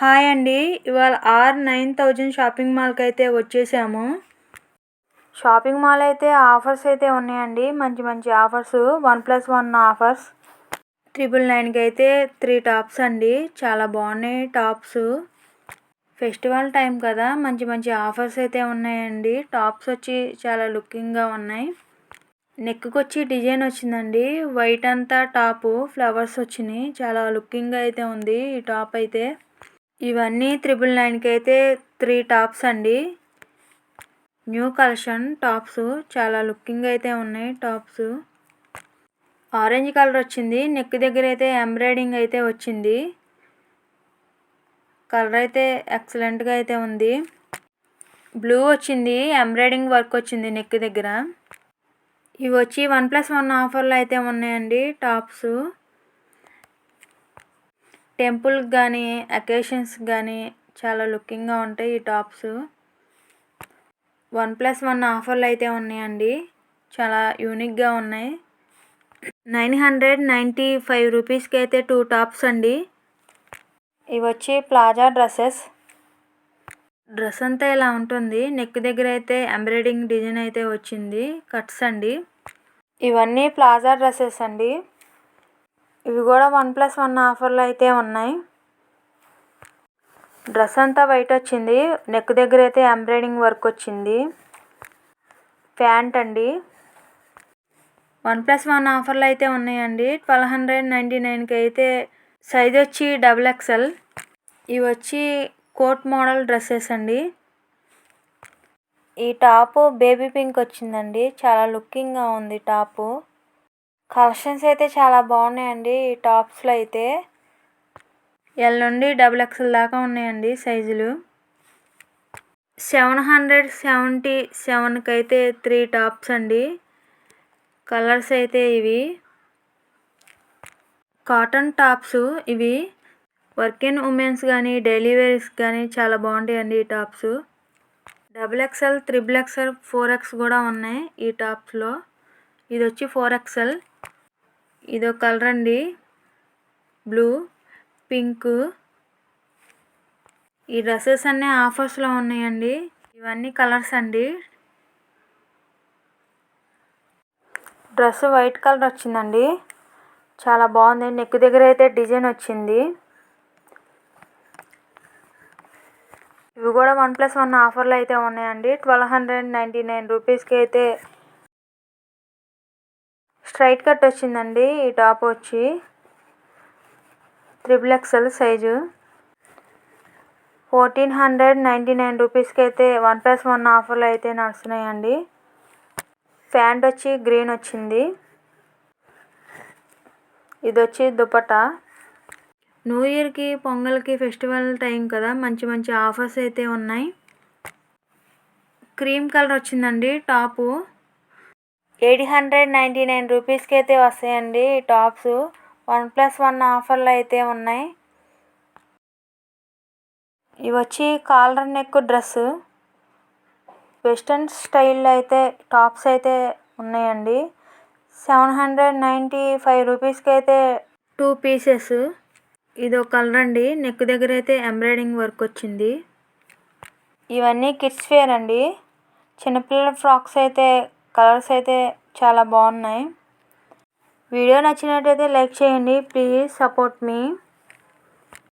Hi అండి. ఇవాళ are nine thousand shopping మాల్కి అయితే వచ్చేసాము. షాపింగ్ మాల్ అయితే ఆఫర్స్ అయితే ఉన్నాయండి. మంచి మంచి offers. One plus one offers. Triple నైన్కి అయితే త్రీ టాప్స్ అండి. చాలా బాగున్నాయి టాప్స్. ఫెస్టివల్ టైం కదా. మంచి మంచి ఆఫర్స్ అయితే ఉన్నాయండి. టాప్స్ వచ్చి చాలా లుకింగ్గా ఉన్నాయి. నెక్కి వచ్చి డిజైన్ వచ్చిందండి. వైట్ అంతా టాపు. ఫ్లవర్స్ వచ్చినాయి. చాలా లుకింగ్గా అయితే ఉంది ఈ టాప్ అయితే. ఇవన్నీ త్రిబుల్ నైన్కి అయితే త్రీ టాప్స్ అండి. న్యూ కలెక్షన్ టాప్స్ చాలా లుకింగ్ అయితే ఉన్నాయి టాప్స్. ఆరెంజ్ కలర్ వచ్చింది నెక్ దగ్గర అయితే ఎంబ్రాయిడింగ్ అయితే వచ్చింది. కలర్ అయితే ఎక్సలెంట్గా అయితే ఉంది. బ్లూ వచ్చింది ఎంబ్రాయిడింగ్ వర్క్ వచ్చింది నెక్ దగ్గర. ఇవి వచ్చి వన్ ప్లస్ వన్ ఆఫర్లు అయితే ఉన్నాయండి టాప్స్. టెంపుల్కి కానీ అకేషన్స్ కానీ చాలా లుకింగ్గా ఉంటాయి ఈ టాప్స్. వన్ ప్లస్ వన్ ఆఫర్లు అయితే ఉన్నాయండి. చాలా యూనిక్గా ఉన్నాయి. నైన్ హండ్రెడ్ నైంటీ ఫైవ్ రూపీస్కి అయితే టూ టాప్స్ అండి. ఇవి వచ్చి ప్లాజా డ్రెస్సెస్. డ్రెస్ అంతా ఇలా ఉంటుంది. నెక్ దగ్గర అయితే ఎంబ్రాయిడింగ్ డిజైన్ అయితే వచ్చింది. కట్స్ అండి. ఇవన్నీ ప్లాజా డ్రెస్సెస్ అండి. ఇవి కూడా వన్ ప్లస్ వన్ ఆఫర్లు అయితే ఉన్నాయి. డ్రెస్ అంతా వైట్ వచ్చింది. నెక్ దగ్గర అయితే ఎంబ్రాయిడింగ్ వర్క్ వచ్చింది. ప్యాంట్ అండి. వన్ ప్లస్ వన్ ఆఫర్లు అయితే ఉన్నాయండి. ట్వెల్వ్ హండ్రెడ్ నైంటీ నైన్కి అయితే సైజ్ వచ్చి డబుల్ ఎక్సెల్ ఇవి వచ్చి కోట్ మోడల్ డ్రెస్సెస్ అండి. ఈ టాపు బేబీ పింక్ వచ్చిందండి. చాలా లుకింగ్గా ఉంది టాపు. కలెక్షన్స్ అయితే చాలా బాగున్నాయండి. ఈ టాప్స్లో అయితే ఎల్ నుండి డబుల్ ఎక్స్ఎల్ దాకా ఉన్నాయండి సైజులు. సెవెన్ హండ్రెడ్ సెవెంటీ సెవెన్కి అయితే త్రీ టాప్స్ అండి. కలర్స్ అయితే ఇవి. కాటన్ టాప్స్ ఇవి. వర్కింగ్ ఉమెన్స్ కానీ డైలీ వేర్స్ కానీ చాలా బాగుంటాయండి ఈ tops. Double XL triple XL four X కూడా ఉన్నాయి ఈ టాప్స్లో. ఇది వచ్చి ఫోర్ ఎక్స్ఎల్. ఇదో కలర్ అండి. Blue pink. ఈ డ్రెస్సెస్ అన్నీ ఆఫర్స్లో ఉన్నాయండి. ఇవన్నీ కలర్స్ అండి. డ్రెస్ వైట్ కలర్ వచ్చిందండి. చాలా బాగుంది. నెక్ దగ్గర అయితే డిజైన్ వచ్చింది. ఇవి కూడా వన్ ప్లస్ వన్ ఆఫర్లు అయితే ఉన్నాయండి. ట్వెల్వ్ హండ్రెడ్ నైంటీ నైన్ రూపీస్కి అయితే స్ట్రైట్ కట్ వచ్చిందండి ఈ టాప్ వచ్చి. Triple XL size. Fourteen hundred ninety nine రూపీస్కి అయితే వన్ ప్లస్ వన్ ఆఫర్లు అయితే నడుస్తున్నాయండి. ప్యాంట్ వచ్చి గ్రీన్ వచ్చింది. ఇది వచ్చి దుపట్టా. న్యూ ఇయర్కి పొంగల్కి ఫెస్టివల్ టైం కదా మంచి మంచి ఆఫర్స్ అయితే ఉన్నాయి. క్రీమ్ కలర్ వచ్చిందండి top. Eight hundred ninety nine రూపీస్కి అయితే వస్తాయండి టాప్స్. వన్ ప్లస్ వన్ ఆఫర్లు అయితే ఉన్నాయి. ఇవి వచ్చి కాలర్ నెక్ డ్రెస్. వెస్ట్రన్ స్టైల్లో అయితే టాప్స్ అయితే ఉన్నాయండి. సెవెన్ హండ్రెడ్ నైంటీ ఫైవ్ రూపీస్కి అయితే టూ పీసెస్. ఇది ఒక కలర్ అండి. నెక్ దగ్గర అయితే ఎంబ్రాయిడింగ్ వర్క్ వచ్చింది. ఇవన్నీ కిడ్స్ వేర్ అండి. చిన్నపిల్లల ఫ్రాక్స్ అయితే కలర్స్ అయితే చాలా బాగున్నాయి. వీడియో నచ్చినట్టయితే లైక్ చేయండి. Please support me.